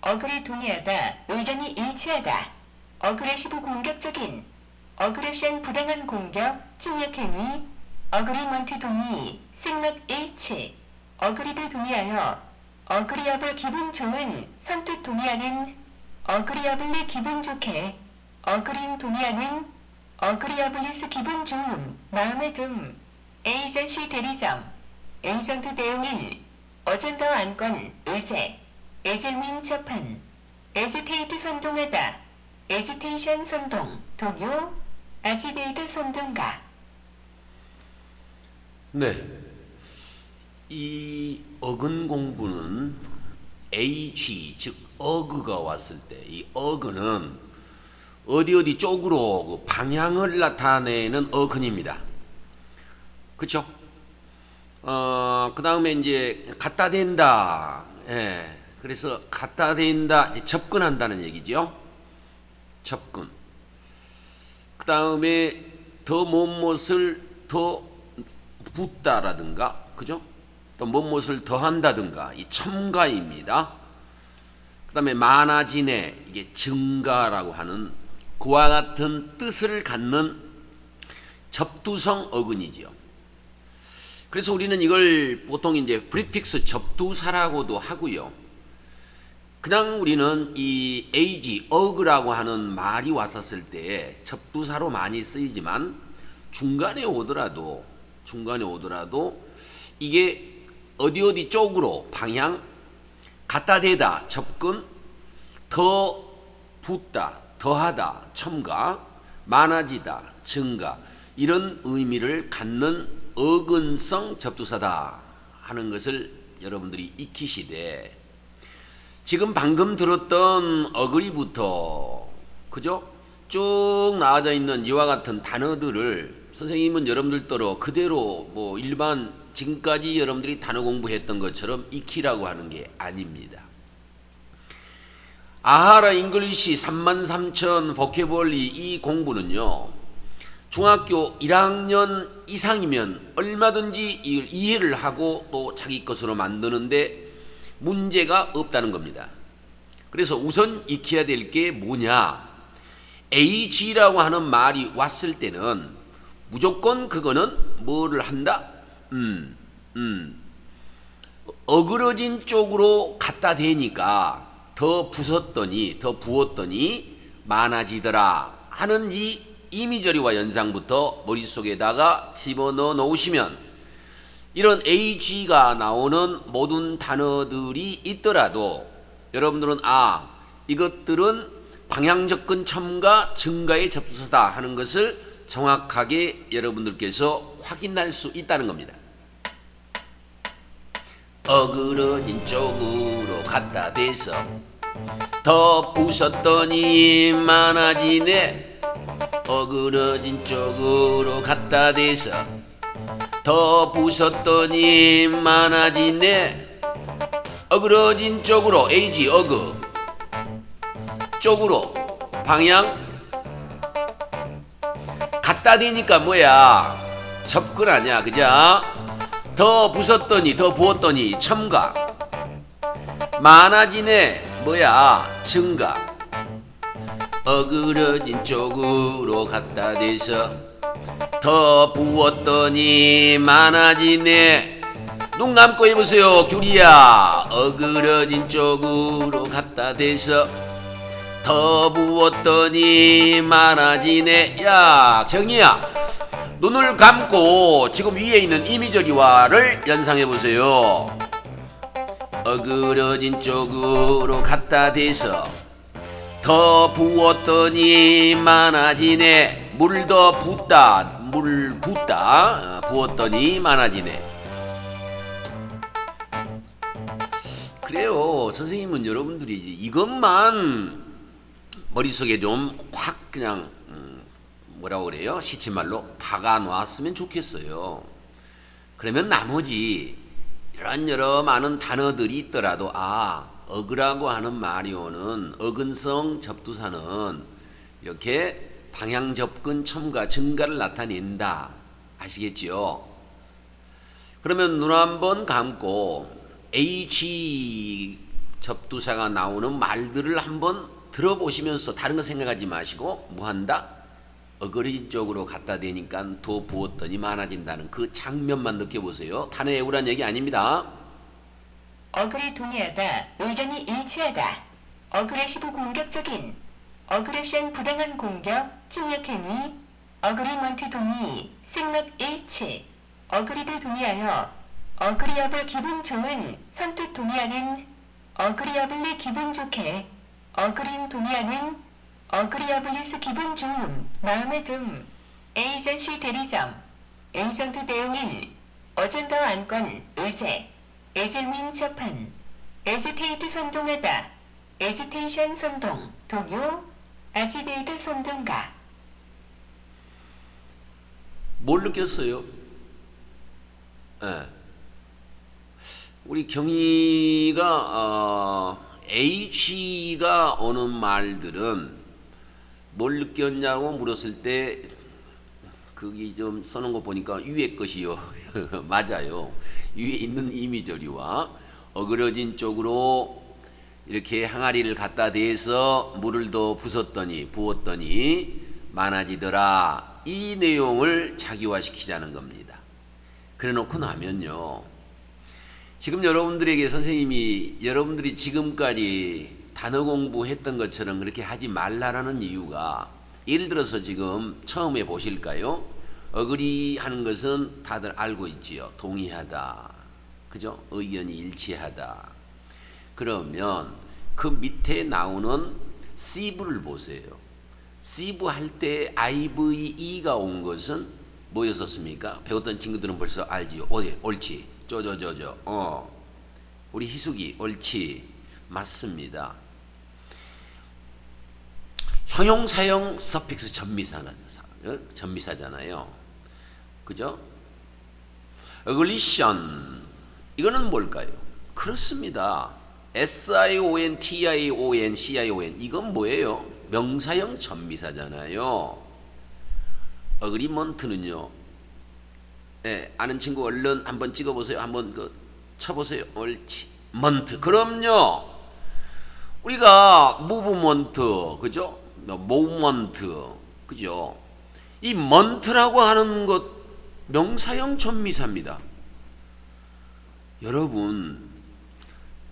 어글이 동의하다, 의견이 일치하다. 어그레시브 공격적인, 어그레션 부당한 공격, 침략행위, 어그리먼트 동의, 생각 일치, 어그리드 동의하여, 어그리어블 기분 좋은, 선뜻 동의하는, 어그리어블리 기분 좋게, 어그린 동의하는, 어그리어블리스 기분 좋음, 마음에 듬, 에이전시 대리점, 에이전트 대응인, 어젠더 안건, 의제, 에질민 재판, 에지테이트 선동하다, 에지테이션 선동, 동요, 아지데이트 선동가. 네. 이 어근 공부는 AG 즉 어그가 왔을 때 이 어그는 어디 어디 쪽으로 그 방향을 나타내는 어근입니다. 그렇죠? 어, 그 다음에 이제 갖다 댄다. 예. 그래서 갖다 이제 접근한다는 얘기죠. 접근. 그 다음에 더 못못을 더 붓다라든가 그죠? 또 무엇을 더한다든가 이 첨가입니다. 그 다음에 많아지네 이게 증가라고 하는 그와 같은 뜻을 갖는 접두성 어근이지요. 그래서 우리는 이걸 보통 이제 프리픽스 접두사라고도 하고요. 그냥 우리는 이 age, 어그라고 하는 말이 왔었을 때 접두사로 많이 쓰이지만 중간에 오더라도 중간에 오더라도 이게 어디 어디 쪽으로 방향 갖다 대다 접근 더 붙다 더하다 첨가 많아지다 증가 이런 의미를 갖는 어근성 접두사다 하는 것을 여러분들이 익히시되 지금 방금 들었던 어그리부터 그죠? 쭉 나와져 있는 이와 같은 단어들을 선생님은 여러분들더러 그대로 뭐 일반 지금까지 여러분들이 단어 공부했던 것처럼 익히라고 하는 게 아닙니다. 아하라 잉글리시 33,000 보케벌리 이 공부는요. 중학교 1학년 이상이면 얼마든지 이해를 하고 또 자기 것으로 만드는데 문제가 없다는 겁니다. 그래서 우선 익혀야 될 게 뭐냐? AG라고 하는 말이 왔을 때는 무조건 그거는 뭐를 한다? 음, 음. 어그러진 쪽으로 갖다 대니까 더 부쉈더니, 더 부었더니 많아지더라 하는 이 이미저리와 연상부터 머릿속에다가 집어넣어 놓으시면 이런 AG가 나오는 모든 단어들이 있더라도 여러분들은 아, 이것들은 방향 접근 첨가 증가의 접수사다 하는 것을 정확하게 여러분들께서 확인할 수 있다는 겁니다. 어그러진 쪽으로 갖다 대서 더 부쉈더니 많아지네 어그러진 쪽으로 갖다 대서 더 부쉈더니 많아지네. 어그러진 쪽으로 에이지 어그. 쪽으로. 방향? 갖다 대니까 뭐야? 접근 아니야 그죠 더 부쉈더니 더 부었더니 첨가. 많아지네 뭐야? 증가. 어그러진 쪽으로 갖다 대서 더 부었더니 많아지네. 눈 감고 해보세요 귤이야. 어그러진 쪽으로 갖다 대서 더 부었더니 많아지네. 야 경이야 눈을 감고 지금 위에 있는 이미저리와를 연상해 보세요. 어그러진 쪽으로 갖다 대서 더 부었더니 많아지네. 물 더 붓다 물 붓다. 어, 부었더니 많아지네. 그래요. 선생님은 여러분들이 이것만 머릿속에 좀 확 그냥 음, 뭐라고 그래요? 시치말로 박아 놨으면 좋겠어요. 그러면 나머지 이런 여러 많은 단어들이 있더라도 아 어그라고 하는 말이오는 어근성 접두사는 이렇게 방향 접근 첨가 증가를 나타낸다 아시겠지요? 그러면 눈 한번 감고 H 접두사가 나오는 말들을 한번 들어보시면서 다른 거 생각하지 마시고 뭐 한다? 어그리 쪽으로 갖다 대니까 더 부었더니 많아진다는 그 장면만 느껴보세요. 단어 외우란 얘기 아닙니다. 어글이 동의하다, 의견이 일치하다. 어그레시브 공격적인, 어그레션 부당한 공격, 침략행위, 어그리먼트 동의, 생각 일치, 어그리드 동의하여, 어그리어블 기분 좋은, 선뜻 동의하는, 어그리어블리 기분 좋게, 어그린 동의하는, 어그리어블리스 기분 좋음, 마음에 듦, 에이전시 대리점, 에이전트 대응인, 어젠더 안건, 의제, 에질민 재판, 에지테이트 선동하다, 에지테이션 선동, 동요, 아지데이트 선동가, 뭘 느꼈어요? 예. 우리 경희가 어, H가 오는 말들은 뭘 느꼈냐고 물었을 때 거기 좀 써놓은 거 보니까 위에 것이요. 맞아요. 위에 있는 이미저리와 어그러진 쪽으로 이렇게 항아리를 갖다 대서 물을 더 부었더니 부었더니 많아지더라. 이 내용을 자기화시키자는 겁니다. 그래 놓고 나면요. 지금 여러분들에게 선생님이 여러분들이 지금까지 단어 공부했던 것처럼 그렇게 하지 말라라는 이유가 예를 들어서 지금 처음에 보실까요? 어그리 하는 것은 다들 알고 있지요. 동의하다. 그죠? 의견이 일치하다. 그러면 그 밑에 나오는 시브를 보세요. 시브 할 때 IVE가 온 것은 뭐였었습니까? 배웠던 친구들은 벌써 알지요. 어디? 옳지. 쪼쪼쪼쪼. 어. 우리 희숙이 옳지. 맞습니다. 형용사형 서픽스 전미사나 어? 전미사잖아요. 그죠? 어글리션 이거는 뭘까요? 그렇습니다. S-I-O-N, T-I-O-N, C-I-O-N 이건 뭐예요? 명사형 전미사잖아요. 어그리먼트는요. 예, 아는 친구 얼른 한번 찍어보세요. 한번 그 쳐보세요. 옳지. 먼트. 그럼요. 우리가 무브먼트, 그죠? 모먼트, 그죠? 이 먼트라고 하는 것 명사형 전미사입니다. 여러분,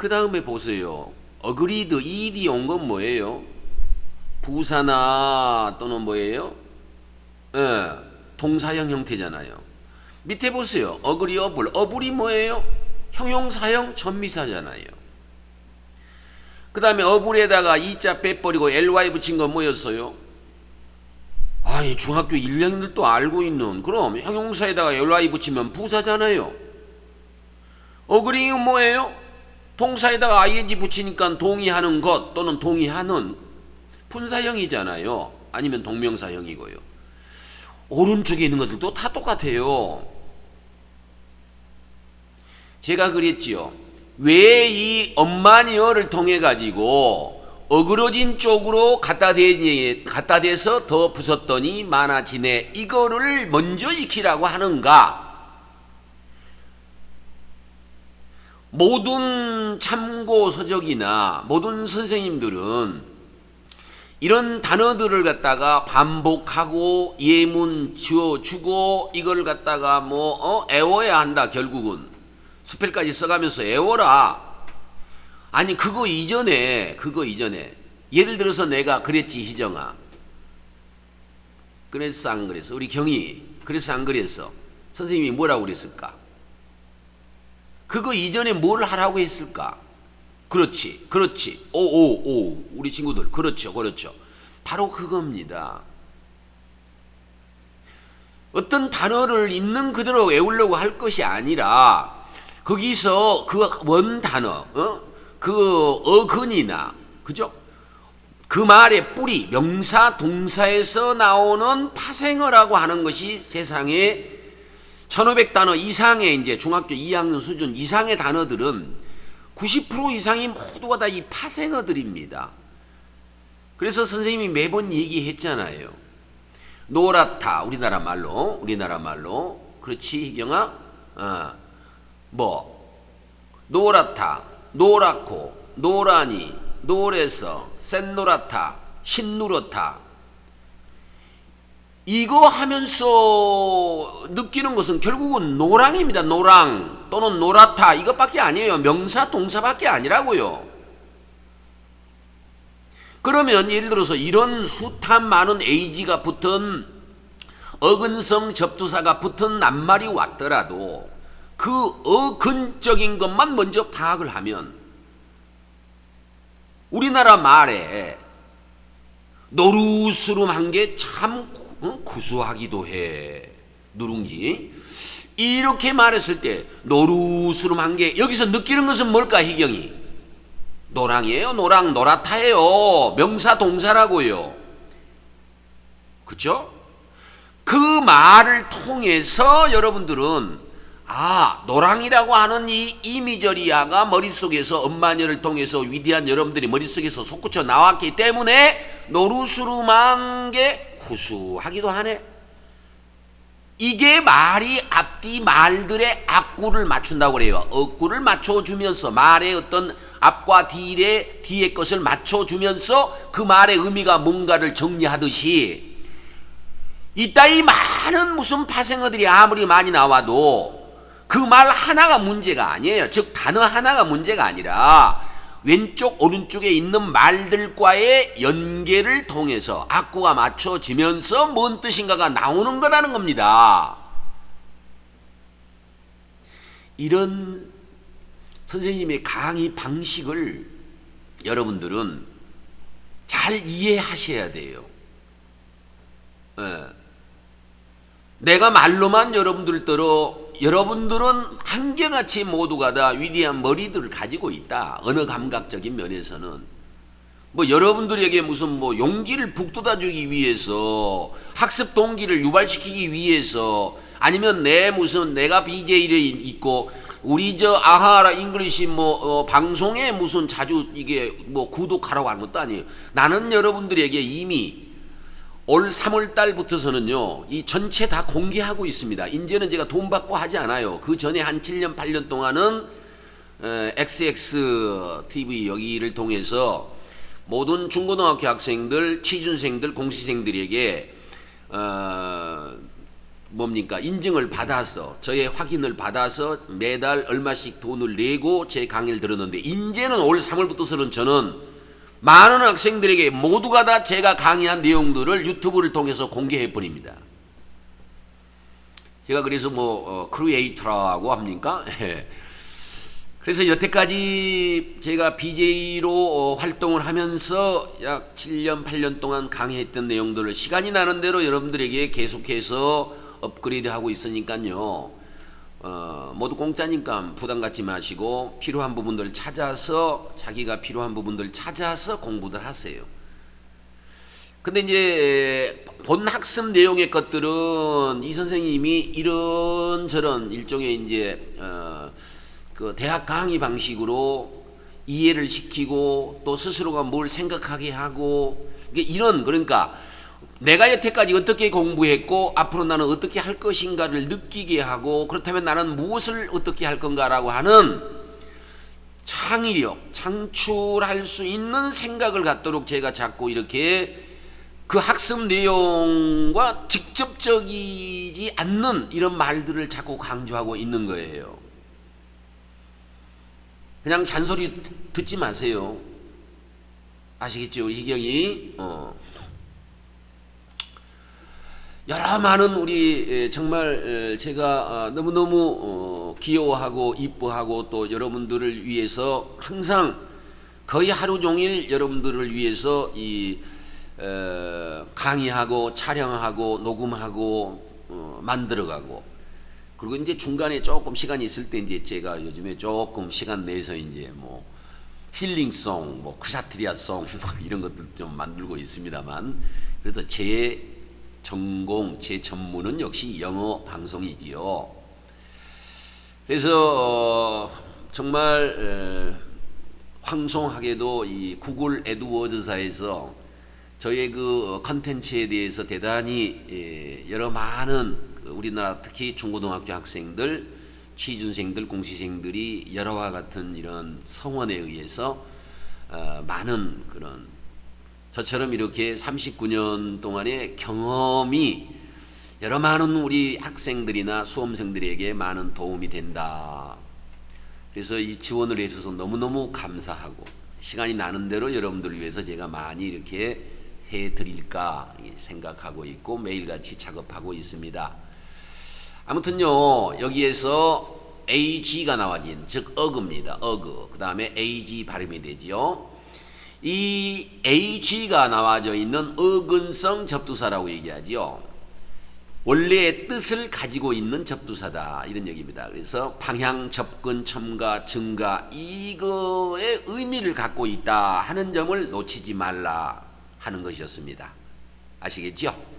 그 다음에 보세요. 어그리드, 이디 온 건 뭐예요? 부사나 또는 뭐예요? 예, 동사형 형태잖아요. 밑에 보세요. 어그리 어불. 어불이 뭐예요? 형용사형 전미사잖아요. 그 다음에 어불에다가 이자 빼버리고 ly 붙인 건 뭐였어요? 아니 중학교 1학년들도 알고 있는 그럼 형용사에다가 ly 붙이면 부사잖아요. 어그리는 뭐예요? 동사에다가 ing 붙이니까 동의하는 것 또는 동의하는 분사형이잖아요. 아니면 동명사형이고요. 오른쪽에 있는 것들도 다 똑같아요. 제가 그랬지요. 왜 이 엄마니어를 통해 가지고 어그러진 쪽으로 갖다 대 갖다 대서 더 부쉈더니 많아지네. 이거를 먼저 익히라고 하는가? 모든 참고 서적이나 모든 선생님들은 이런 단어들을 갖다가 반복하고 예문 지어주고 이걸 갖다가 뭐 어? 애워야 한다 결국은. 스펠까지 써가면서 애워라. 아니 그거 이전에 그거 이전에. 예를 들어서 내가 그랬지 희정아. 그랬어 안 그랬어? 우리 경희 그래서 안 그랬어? 선생님이 뭐라고 그랬을까 그거 이전에 뭘 하라고 했을까 그렇지, 그렇지. 오, 오, 오. 우리 친구들. 그렇죠, 그렇죠. 바로 그겁니다. 어떤 단어를 있는 그대로 외우려고 할 것이 아니라 거기서 그 원 단어, 어? 그 어근이나, 그죠? 그 말의 뿌리, 명사, 동사에서 나오는 파생어라고 하는 것이 세상에 1500단어 이상의 이제 중학교 2학년 수준 이상의 단어들은 90% 이상이 모두가 다 이 파생어들입니다. 그래서 선생님이 매번 얘기했잖아요. 노랗다 우리나라 말로 우리나라 말로 그렇지 희경아 어, 뭐 노랗다 노랗고 노라니, 노래서, 센노라타, 신누렇다. 이거 하면서 느끼는 것은 결국은 노랑입니다. 노랑 또는 노라타 이것밖에 아니에요. 명사 동사밖에 아니라고요. 그러면 예를 들어서 이런 숱한 많은 에이지가 붙은 어근성 접두사가 붙은 낱말이 왔더라도 그 어근적인 것만 먼저 파악을 하면 우리나라 말에 노루스름한 게 참 구수하기도 해. 누룽지. 이렇게 말했을 때 노루스름한 게 여기서 느끼는 것은 뭘까 희경이? 노랑이에요. 노랑 노랗다예요. 명사 동사라고요. 그죠? 그 말을 통해서 여러분들은 아 노랑이라고 하는 이 이미저리아가 머릿속에서 엄마녀를 통해서 위대한 여러분들이 머릿속에서 솟구쳐 나왔기 때문에 노루스름한 게 구수하기도 하네. 이게 말이 앞뒤 말들의 앞구를 맞춘다고 그래요. 억구를 맞춰주면서 말의 어떤 앞과 뒤의 뒤의 것을 맞춰주면서 그 말의 의미가 뭔가를 정리하듯이 이따위 많은 무슨 파생어들이 아무리 많이 나와도 그 말 하나가 문제가 아니에요. 즉 단어 하나가 문제가 아니라 왼쪽 오른쪽에 있는 말들과의 연계를 통해서 악구가 맞춰지면서 뭔 뜻인가가 나오는 거라는 겁니다. 이런 선생님의 강의 방식을 여러분들은 잘 이해하셔야 돼요. 예. 내가 말로만 여러분들더러 여러분들은 한결같이 모두가 다 위대한 머리들을 가지고 있다. 언어 감각적인 면에서는. 뭐 여러분들에게 무슨 뭐 용기를 북돋아주기 위해서 학습 동기를 유발시키기 위해서 아니면 내 무슨 내가 BJ를 있고 우리 저 아하라 잉글리시 뭐 어, 방송에 무슨 자주 이게 뭐 구독하라고 하는 것도 아니에요. 나는 여러분들에게 이미 올 3월 달부터서는요, 이 전체 다 공개하고 있습니다. 이제는 제가 돈 받고 하지 않아요. 그 전에 한 7년, 8년 동안은 에, XX TV 여기를 통해서 모든 중고등학교 학생들, 취준생들, 공시생들에게 어, 뭡니까 인증을 받아서 저의 확인을 받아서 매달 얼마씩 돈을 내고 제 강의를 들었는데 이제는 올 3월부터서는 저는 많은 학생들에게 모두가 다 제가 강의한 내용들을 유튜브를 통해서 공개해 버립니다. 제가 그래서 뭐 어, 크리에이터라고 합니까? 예. 그래서 여태까지 제가 BJ로 어, 활동을 하면서 약 7년, 8년 동안 강의했던 내용들을 시간이 나는 대로 여러분들에게 계속해서 업그레이드하고 있으니까요. 어, 모두 공짜니까 부담 갖지 마시고 필요한 부분들 찾아서 자기가 필요한 부분들 찾아서 공부들 하세요. 근데 이제 본 학습 내용의 것들은 이 선생님이 이런 저런 일종의 이제 어, 그 대학 강의 방식으로 이해를 시키고 또 스스로가 뭘 생각하게 하고 이런 그러니까 내가 여태까지 어떻게 공부했고 앞으로 나는 어떻게 할 것인가를 느끼게 하고 그렇다면 나는 무엇을 어떻게 할 건가라고 하는 창의력, 창출할 수 있는 생각을 갖도록 제가 자꾸 이렇게 그 학습 내용과 직접적이지 않는 이런 말들을 자꾸 강조하고 있는 거예요. 그냥 잔소리 듣지 마세요. 아시겠죠? 희경이 어. 여러 많은 우리 정말 제가 너무너무 귀여워하고 이뻐하고 또 여러분들을 위해서 항상 거의 하루 종일 여러분들을 위해서 이 강의하고 촬영하고 녹음하고 어, 만들어가고. 그리고 이제 중간에 조금 시간이 있을 때 이제 제가 요즘에 조금 시간 내서 이제 뭐 힐링송, 뭐 크샤트리아송 뭐 이런 것들 좀 만들고 있습니다만 그래도 제 전공, 제 전문은 역시 영어 방송이지요. 그래서 어, 정말 황송하게도 이 구글 에드워드사에서 저의 그 컨텐츠에 대해서 대단히 예, 여러 많은 그 우리나라 특히 중고등학교 학생들, 취준생들, 공시생들이 여러와 같은 이런 성원에 의해서 어, 많은 그런 저처럼 이렇게 39년 동안의 경험이 여러 많은 우리 학생들이나 수험생들에게 많은 도움이 된다. 그래서 이 지원을 해주셔서 너무너무 감사하고 시간이 나는 대로 여러분들을 위해서 제가 많이 이렇게 해드릴까 생각하고 있고 매일같이 작업하고 있습니다. 아무튼요 여기에서 AG가 나와진 즉 어그입니다. 어그 그 다음에 AG 발음이 되지요. 이 AG가 나와져 있는 어근성 접두사라고 얘기하지요. 원래의 뜻을 가지고 있는 접두사다 이런 얘기입니다. 그래서 방향, 접근, 첨가, 증가 이거의 의미를 갖고 있다 하는 점을 놓치지 말라 하는 것이었습니다. 아시겠죠?